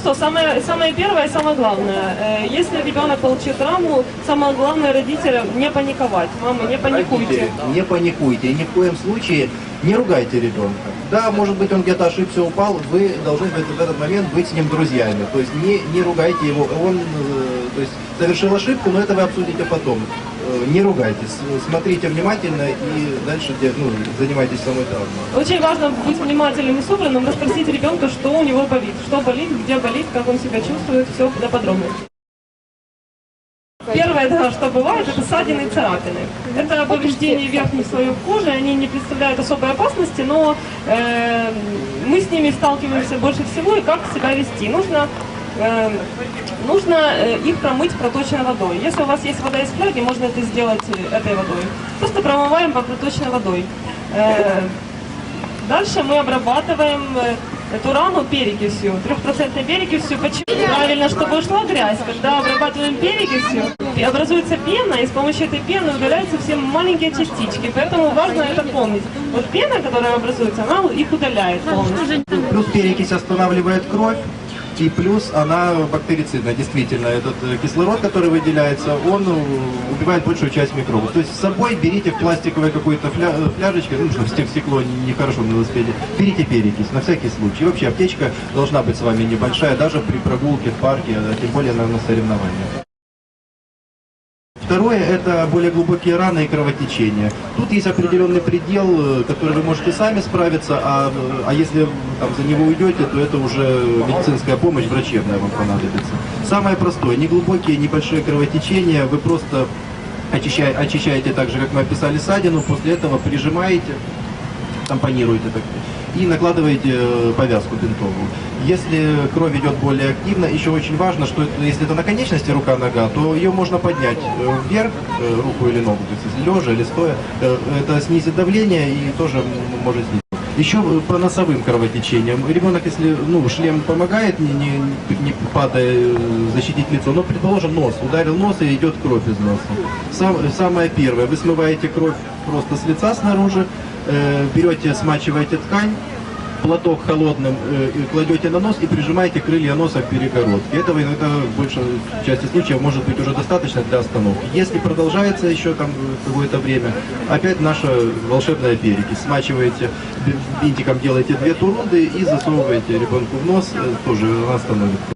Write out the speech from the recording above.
Что самое, самое первое и самое главное, э, если ребенок получил травму, самое главное родителям не паниковать. Мамы, не паникуйте. Родители, не паникуйте, ни в коем случае не ругайте ребенка. Да, может быть, он где-то ошибся, упал, вы должны в этот, момент быть с ним друзьями. То есть не, не ругайте его. Он э, то есть, совершил ошибку, но это вы обсудите потом. Э, Не ругайтесь, смотрите внимательно и дальше ну, занимайтесь самой травмой. Очень важно быть внимательным и собранным, расспросить ребенка, что у него болит, что болит, где болит, как он себя чувствует, все до подробностей. Первое, что бывает, это ссадины и царапины. Это повреждение верхних слоев кожи, они не представляют особой опасности, но э, мы с ними сталкиваемся больше всего и как себя вести. Нужно, э, нужно э, их промыть проточной водой. Если у вас есть вода из фляги, можно это сделать э, этой водой. Просто промываем по проточной водой. Э, Дальше мы обрабатываем э, эту рану перекисью, трехпроцентной перекисью. Почему? Правильно, чтобы ушла грязь. Когда обрабатываем перекисью, и образуется пена, и с помощью этой пены удаляются все маленькие частички. Поэтому важно это помнить. Вот пена, которая образуется, она их удаляет полностью. Плюс перекись останавливает кровь, и плюс она бактерицидна. Действительно, этот э, кислород, который выделяется, он э, убивает большую часть микробов. То есть с собой берите в пластиковой какой-то фля- э, фляжечке, ну, чтобы стек- стекло не- нехорошо на велосипеде, берите перекись на всякий случай. И вообще аптечка должна быть с вами небольшая, даже при прогулке в парке, а тем более на, на соревнованиях. Второе – это более глубокие раны и кровотечения. Тут есть определенный предел, э, который вы можете сами справиться, а, а если там, за него уйдете, то это уже медицинская помощь врачебная вам понадобится. Самое простое – неглубокие небольшие кровотечения, вы просто очищаете, очищаете так же, как мы описали ссадину, после этого прижимаете, тампонируете так, и накладываете э, повязку бинтовую. Если кровь идет более активно, еще очень важно, что это- если это на конечности рука-нога, то ее можно поднять э, вверх, э, руку или ногу, то есть лежа или стоя. Это снизит давление и тоже может снизить. Еще по носовым кровотечениям. Ребенок, если ну, шлем помогает, не, не, не падая, защитить лицо, но, предположим, нос, ударил нос и идет кровь из носа. Сам- самое первое, вы смываете кровь просто с лица снаружи, берете, смачиваете ткань, платок холодным э, кладете на нос и прижимаете крылья носа к перегородке. Этого иногда в большей части случаев может быть уже достаточно для остановки. Если продолжается еще там э, какое-то время, опять наша волшебная перекись. Смачиваете бинтиком, делаете две турунды и засовываете ребенку в нос, э, тоже она остановится.